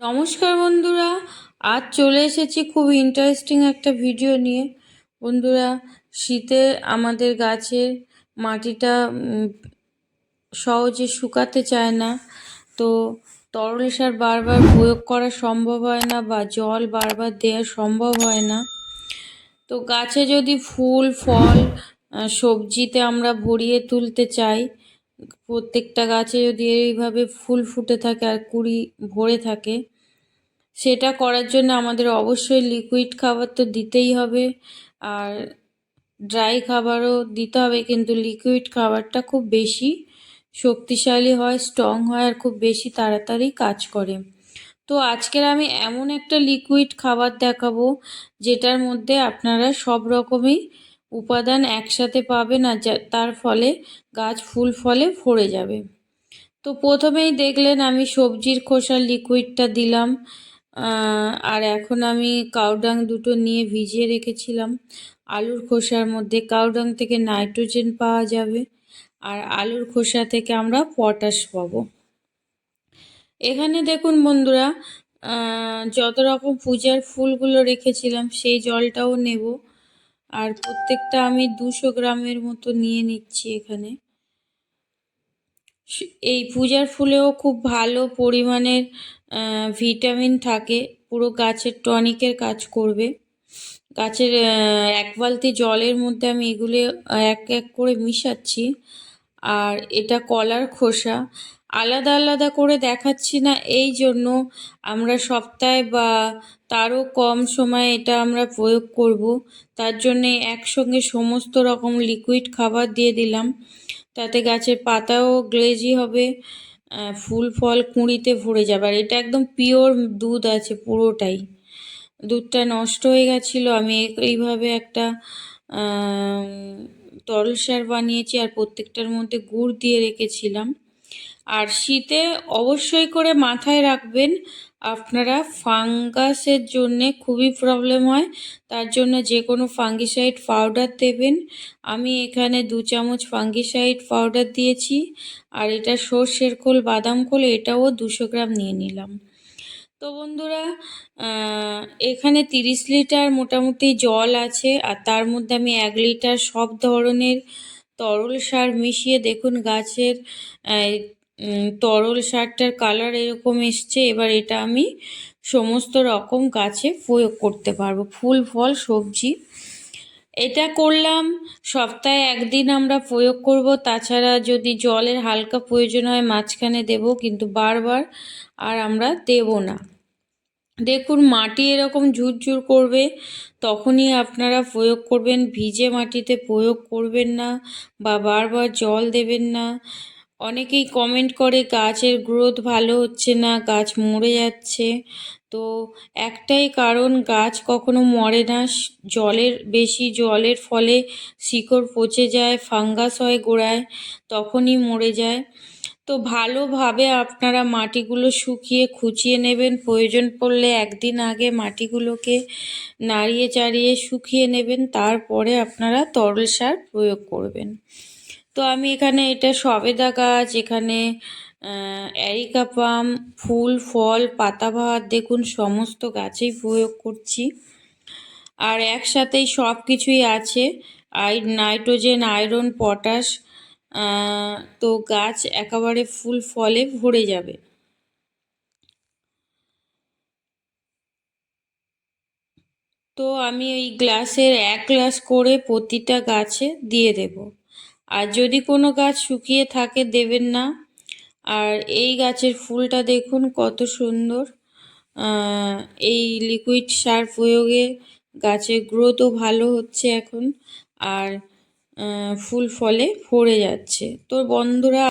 নমস্কার বন্ধুরা, আজ চলে এসেছি খুব ইন্টারেস্টিং একটা ভিডিও নিয়ে। বন্ধুরা শীতে আমাদের গাছের মাটিটা সহজে শুকাতে চায় না। তো তরল সার বারবার প্রয়োগ করা সম্ভব হয় না বা জল বারবার দেওয়া সম্ভব হয় না। তো গাছে যদি ফুল, ফল সবজিতে আমরা ভরিয়ে তুলতে চাই প্রত্যেকটা গাছে যদি এইভাবে ফুল ফুটে থাকে আর কুড়ি ভরে থাকে, সেটা করার জন্য আমাদের অবশ্যই লিকুইড খাবার তো দিতেই হবে। আর ড্রাই খাবারও দিতে হবে, কিন্তু লিকুইড খাবারটা খুব বেশি শক্তিশালী হয় স্ট্রং হয় আর খুব বেশি তাড়াতাড়ি কাজ করে। তো আজকের আমি এমন একটা লিকুইড খাবার দেখাবো, যেটার মধ্যে আপনারা সব রকমই উপাদান একসাথে পাবে না তার ফলে গাছ ফুল ফলে ভরে যাবে। তো প্রথমেই দেখলেন আমি সবজির খোসার লিকুইডটা দিলাম আর এখন আমি কাউডাং দুটো নিয়ে ভিজিয়ে রেখেছিলাম। আলুর খোসার মধ্যে কাউডাং থেকে নাইট্রোজেন পাওয়া যাবে, আর আলুর খোসা থেকে আমরা পটাশ পাবো। এখানে দেখুন বন্ধুরা যত রকম পূজার ফুলগুলো রেখেছিলাম, সেই জলটাও নেব। আর প্রত্যেকটা আমি দুশো গ্রামের মতো নিয়ে নিচ্ছি এখানে। এই পূজার ফুলেও খুব ভালো পরিমাণের ভিটামিন থাকে। পুরো গাছের টনিকের কাজ করবে। গাছের এক বালতি জলের মধ্যে আমি এগুলো এক এক করে মিশাচ্ছি। আর এটা কলার খোসা। আলাদা আলাদা করে দেখাচ্ছি না, এই জন্য আমরা সপ্তাহে বা তারও কম সময় এটা আমরা প্রয়োগ করব। তার জন্যে একসঙ্গে সমস্ত রকম লিকুইড খাবার দিয়ে দিলাম। তাতে গাছের পাতাও গ্লেজি হবে ফুল ফল কুঁড়িতে ভরে যাবে। আর এটা একদম পিওর দুধ আছে পুরোটাই। দুধটা নষ্ট হয়ে গেছিল, আমি এইভাবে একটা তরল সার বানিয়েছি আর প্রত্যেকটার মধ্যে গুড় দিয়ে রেখেছিলাম। আর শীতে অবশ্যই করে মাথায় রাখবেন, আপনারা ফাঙ্গাসের জন্যে খুবই প্রবলেম হয়। তার জন্য যে কোনো ফাঙ্গিসাইড পাউডার দেবেন। আমি এখানে দু চামচ ফাঙ্গিসাইড পাউডার দিয়েছি। আর এটা সর্ষের খোল, বাদাম খোল, এটাও দুশো গ্রাম নিয়ে নিলাম। তো বন্ধুরা এখানে তিরিশ লিটার মোটামুটি জল আছে। আর তার মধ্যে আমি এক লিটার সব ধরনের তরল সার মিশিয়ে দেখুন গাছের তরল সারটার কালার এরকম এসছে, এবার এটা আমি সমস্ত রকম গাছে প্রয়োগ করতে পারব, ফুল, ফল, সবজি। এটা করলাম, সপ্তাহে একদিন আমরা প্রয়োগ করব, তাছাড়া যদি জলের হালকা প্রয়োজন হয় মাঝখানে দেব, কিন্তু বারবার আর আমরা দেব না। দেখুন, মাটি এরকম ঝুরঝুর করবে, তখনই আপনারা প্রয়োগ করবেন, ভিজে মাটিতে প্রয়োগ করবেন না, বা বারবার জল দেবেন না। অনেকেই কমেন্ট করে, গাছের গ্রোথ ভালো হচ্ছে না, গাছ মরে যাচ্ছে। তো একটাই কারণ, গাছ কখনো মরে না জলের, বেশি জলের ফলে শিকড় পচে যায় ফাঙ্গাস হয় গোড়ায়, তখনই মরে যায়। তো ভালোভাবে আপনারা মাটিগুলো শুকিয়ে খুঁচিয়ে নেবেন, প্রয়োজন পড়লে একদিন আগে মাটিগুলোকে নাড়িয়ে চাড়িয়ে শুকিয়ে নেবেন, তারপরে আপনারা তরল সার প্রয়োগ করবেন। তো আমি এখানে এটা সবেদা গাছ, এখানে অ্যারিকা পাম, ফুল, ফল পাতাবাহার দেখুন সমস্ত গাছেই প্রয়োগ করছি। আর একসাথেই সব কিছুই আছে। আই নাইট্রোজেন, আয়রন, পটাশ তো গাছ একেবারে ফুল ফলে ভরে যাবে। তো আমি এই গ্লাসের এক গ্লাস করে প্রতিটা গাছে দিয়ে দেব। আর যদি কোনো গাছ শুকিয়ে থাকে, দেবেন না। আর এই গাছের ফুলটা দেখুন, কত সুন্দর। এই লিকুইড সার প্রয়োগে গাছের গ্রোথও ভালো হচ্ছে এখন। আর ফুল ফলে ভরে যাচ্ছে। তো বন্ধুরা